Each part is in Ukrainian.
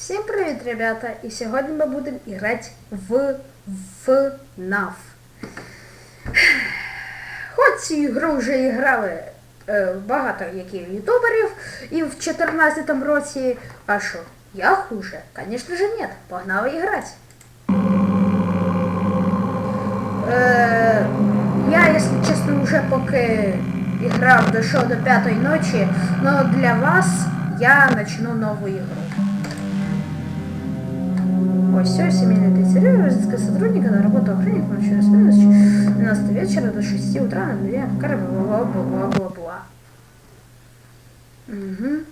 Всім привіт, ребята! І сьогодні ми будемо грати в FNAF. Хоч цю ігру вже грали е, багато яких ютуберів і в 2014 році. А що, я хуже? Звісно же нет. Погнали грати. Е, я, якщо чесно, вже поки грав дійшов до п'ятої ночі, але для вас я почну нову ігру. Ось все, семейная пиццерия, розыска сотрудника на работу охранник, ночью смены с 12 вечера до 6 утра на две бла-бла-бла-бла-бла. Угу.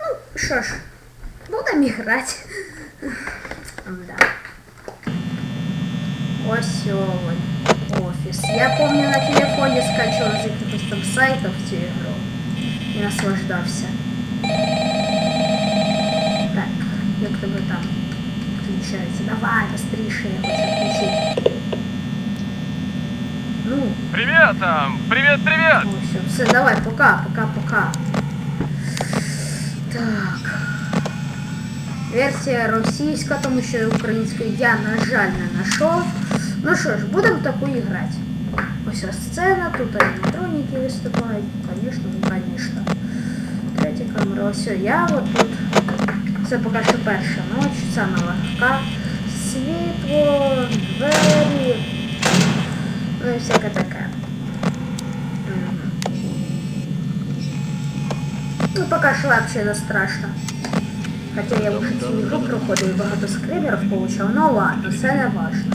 Ну, що ж, будемо грати. Да. Ось он, офис. Я помню на телефоне скачивал з якихось там сайтів цю ігру і наслаждався. Так, як тебе там включається? Давай, быстріше, я хочу включити. Ну, Привет там! Привет, привет! о, все, все, давай, пока, пока, пока. Так. Версія російська, тому що української я, на жаль, не знайшов. Ну що ж, будемо таку і грати. Ось ось сцена, тут електроніки виступають. Звісно, ну, звісно. Третя камера, ось я от тут. Це поки що перша ніч, саме легка. Світло, двері. Ну і всяке таке. Ну, поки що взагалі не страшно. Хоча я вже цю ігру проходив і багато скримерів получав, ну ладно, це не важно.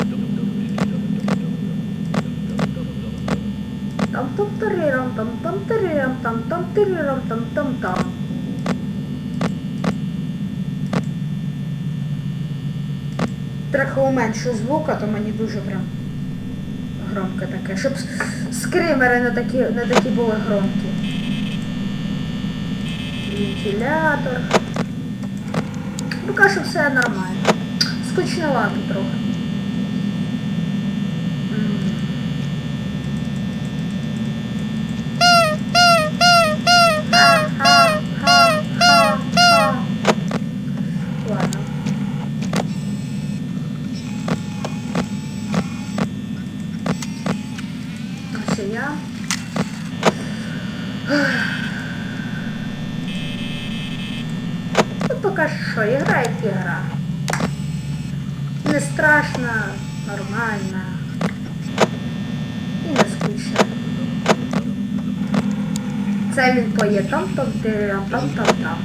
там там тарирам там там тарирам там там тарирам там там там Трохи уменшу звука, то мені дуже прям громке таке, щоб скримери не такі, не такі були громкі. Вентилятор. Поки що все нормально. Скучнувати трохи. М. Ха-ха-ха-ха-ха. Ладно. Ось і я. Ну, поки що, ігра як ігра. Не страшно, нормально. І не скучно. Це він поє там там там там там.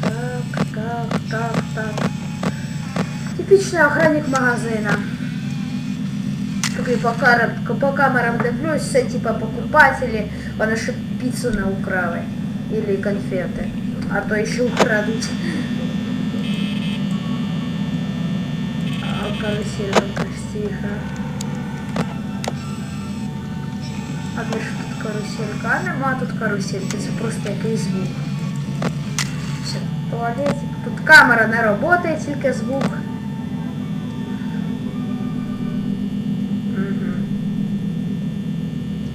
Так, так, так, так. Типічний охранник магазина. Такий по, по камерам дивлюсь, все типа покупателі, вони ще піцу не украли. Или конфети. А то ще украдуть. Карусель кажется игра. А де ж тут каруселька? А нема тут карусельки, це просто якийсь звук. Все, туалетик. Тут камера не працює, тільки звук. Мгм.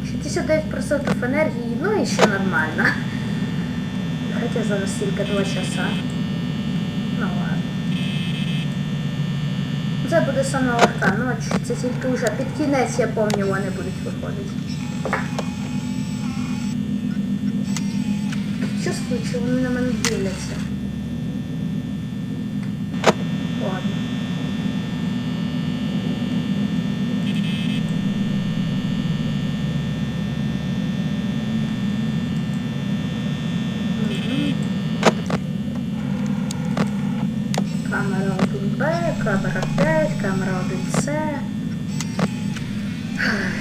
69% енергії, ну і ще нормально. Хоча зараз тільки 2 часа. Ну ладно. Це буде саме легка ніч. Це тільки вже під кінець, я пам'ятаю, вони будуть виходити. Чувствую, що вони на мене дивляться. Ладно. Камера 1Б, камера 5, камера 1С.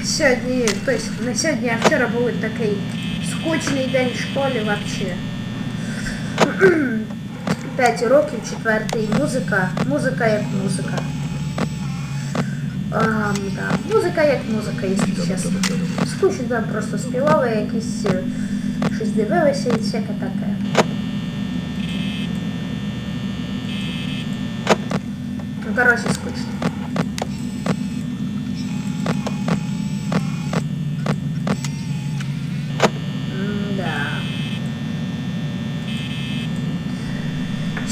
Сьогодні, тобто не сьогодні, а вчора був такий скучний день в школі взагалі. 5 років, четвертий, музика, музика як музика. А, да. Музика як музика, якщо чесно. Скучно там просто співали, якісь е, щось дивилися і всяке таке. Ну, коротше, скучно.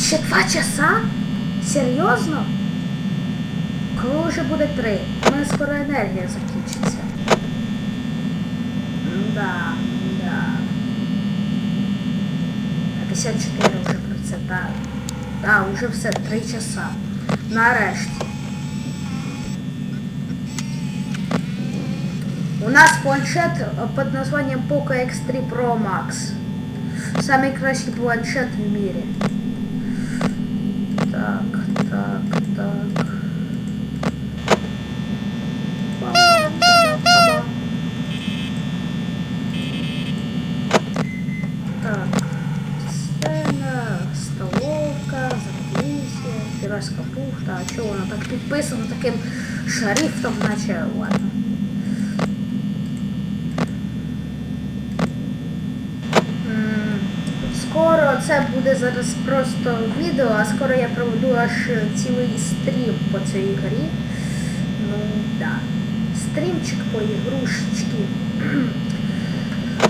Ще два часа? Серйозно? Коли вже буде три? У мене скоро енергія закінчиться. Да, да. 54 вже про це, так. Так, вже все, три часа. Нарешті. У нас планшет е, під названням Poco X3 Pro Max. Самий кращий планшет в мірі. Так, так, так. Ба-ба-ба-ба-ба. Так. Сцена, столовка, закулісся, піратська бухта. А чого воно так підписано таким шрифтом, наче ладно. Скоро це буде зараз просто відео, а скоро я проведу аж цілий стрім по цій грі. Ну, да. Стрімчик по ігрушечки.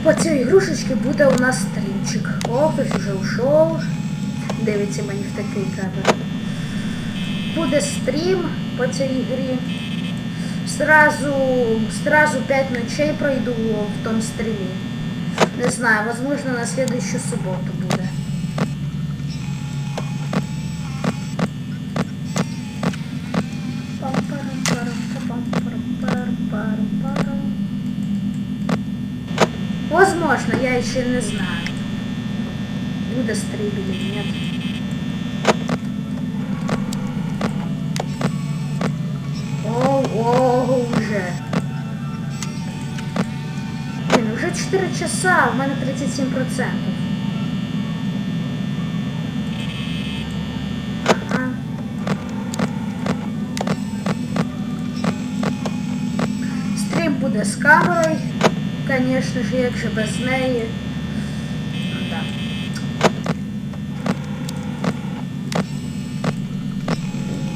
По цій ігрушечці буде у нас стрімчик. О, хтось вже ушов. Дивиться мені в такий камер. Буде стрім по цій грі. Сразу, сразу 5 ночей пройду в том стриме. Не знаю, возможно, на следующую субботу буде. Пам-парам-парам-парам-парам-парам-парам. Возможно, я еще не знаю. Буде стрим или нет. 4 часа, у мене 37%. Ага. Стрім буде з камерою, звісно ж, як же без неї. Ну.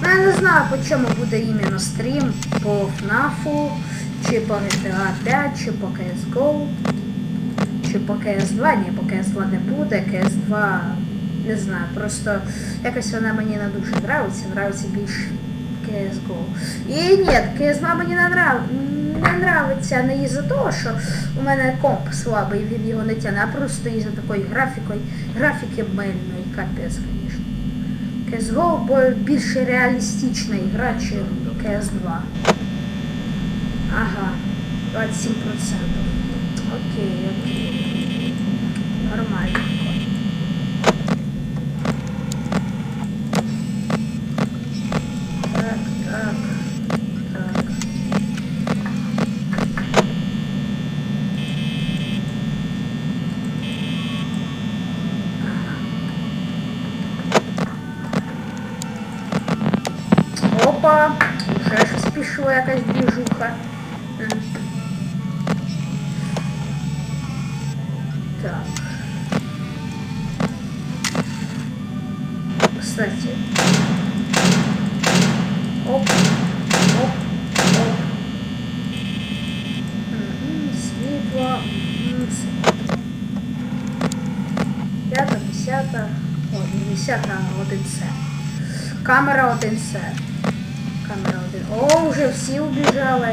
Ну, Я не знаю, по чому буде іменно стрім, по FNAF, чи по GTA 5, чи по CSGO, чи по CS2. Ні, по CS2 не буде, CS2 не знаю, просто якось вона мені не дуже нравиться, нравиться більш CSGO. І ні, CS2 мені не, нрав... не нравиться не із-за того, що у мене комп слабий, він його не тягне, а просто із-за такої графікої, графіки мильної, капець, звісно. CSGO бо більш реалістична ігра, ніж CS2. Ага, 27%. Окей, окей. Нормально. Кстати. Оп, оп, оп. Мгм, Світло. М, с- П'ята, десята. О, не десята, а один це. Камера один це. Камера один. О, вже всі убіжали.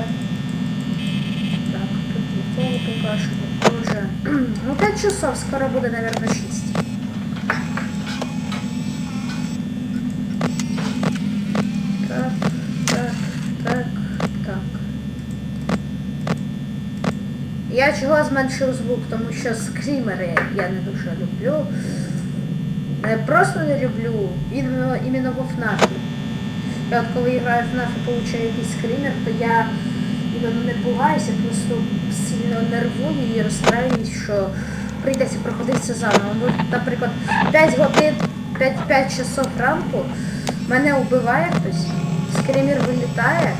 Так, тут нікого поки що тут теж. Ну, 5 часов, скоро буде, наверное, 6. Я чого зменшив звук, тому що скрімери я не дуже люблю. Не просто не люблю, іменно, іменно во FNAF. Я от коли граю в FNAF і получаю якийсь скрімер, то я іменно не пугаюся, просто сильно нервую і розстраюсь, що прийдеться проходити заново. Ну, наприклад, 5 годин, 5, 5 часов ранку мене вбиває хтось, скрімер вилітає.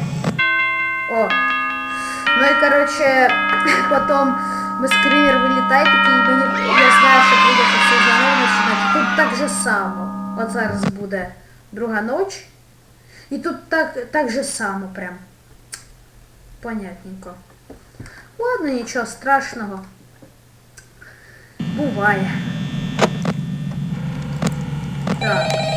О! Ну і короче, потом ми скринер і мені я знаю, що прийдеться все заново починати. Тут так же само. От зараз буде друга ніч. І тут так, так же само прям. Понятненько. Ладно, нічого страшного. Буває. Так.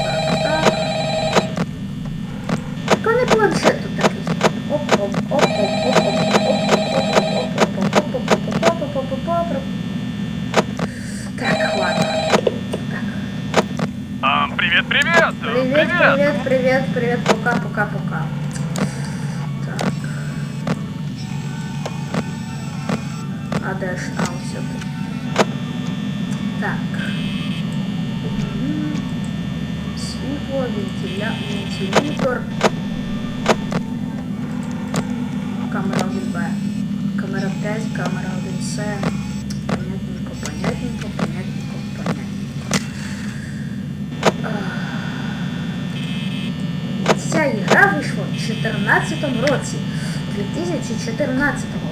Пока, пока, пока. Так. А ж? А, все тут. Так. Світло, вентиля... вентилятор. Році. 2014-го.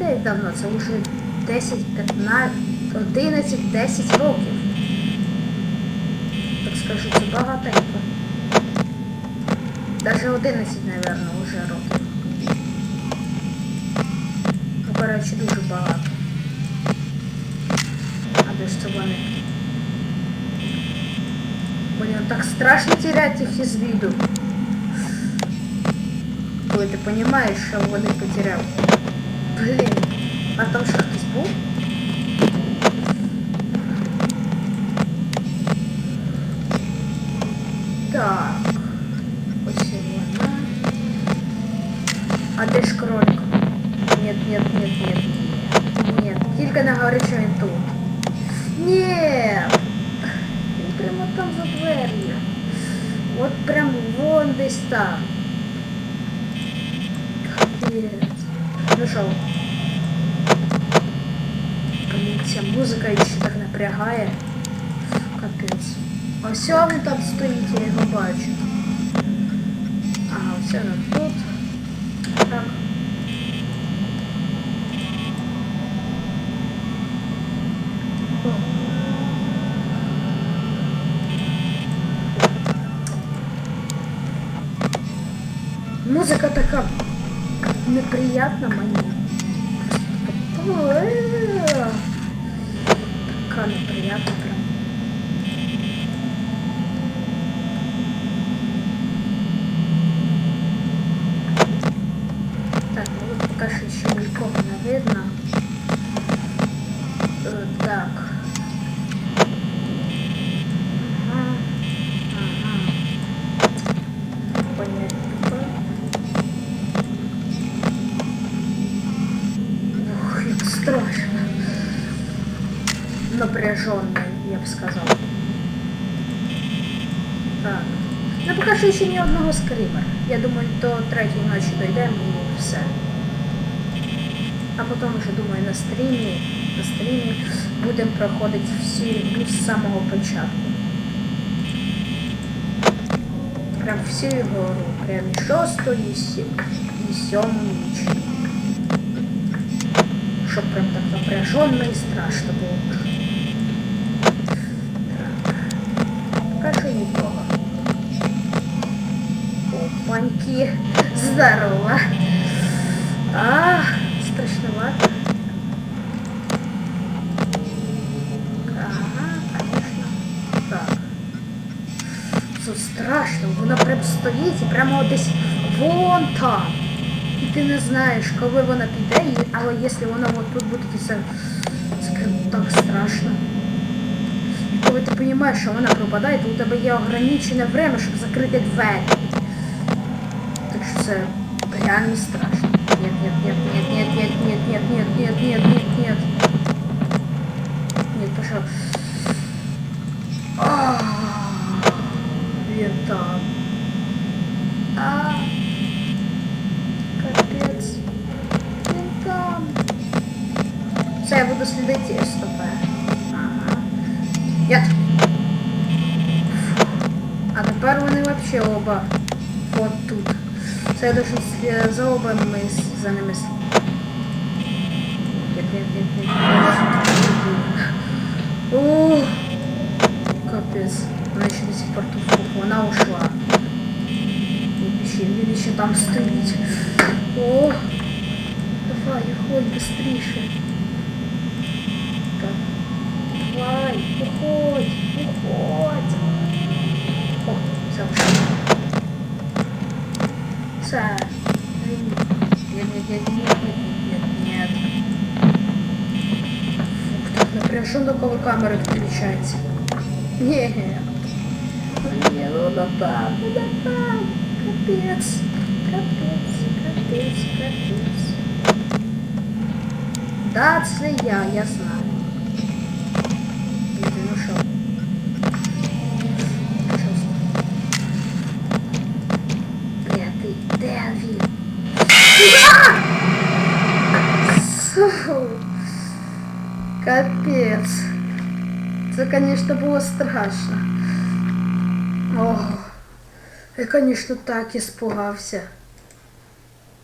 Як давно? Це вже 10, 15, 11, 10 років. Так скажу, це багатенько. Даже 11, напевно, вже років. Ну, коротше, дуже багато. А де ж це вони? Блин, так страшно терять их из виду. Коли ти розумієш, що вони потеряли. Блін. А там що хтось був? Ось він там стоїть, я його бачу. Ага, ось він тут. Так. О. Музика така неприятна мені. Так. Ну поки що ще ні одного скримера. Я думаю, до третьої ночі дійдемо і все. А потім вже думаю на стрімі, на стрімі будемо проходити ігру з самого початку. Прям всю ігру, прям і шосту, і, сі, і ніч. Щоб прям так напряженно і страшно було. Так. Поки що нікого. Опаньки. Здорово. А, страшновато. Страшно, вона прям стоїть і прямо десь вон там. І ти не знаєш, коли вона піде, але якщо вона от тут буде, це, це так страшно. І коли ти розумієш, що вона пропадає, то у тебе є ограничене время, щоб закрити двері. Так що це реально страшно. Нет, нет, нет, нет, нет, нет, нет, нет, нет, нет, нет, нет, нет. Нет, пожалуйста. А, Він там. А, капець. Він там. Все, я буду слідити стопе. Ага. Нет. А тепер вони вообще оба от тут. Следующим залпом мы за ними... О, капец. Она еще до сих пор тут Она ушла. Или еще там стрелить. О, давай, уходи быстрее. Давай, уходь, уходь. О, все, вернуться. Нет, нет, нет, нет, нет. Фу, так ну напряженно, около камеры включать. Не. Не, ну да там, ну да там. Капец. Капец, капец, капец. Да, это я, я знаю. Нет, ну. Су. Капець. Це, звісно, було страшно. Ого. Я, звісно, так іспугався.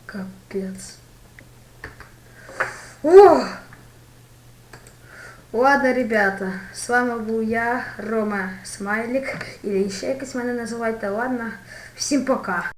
Капець. О! Ладно, ребята, з вами був я, Рома Смайлик, і ще якось мене називайте, ладно? Всім пока.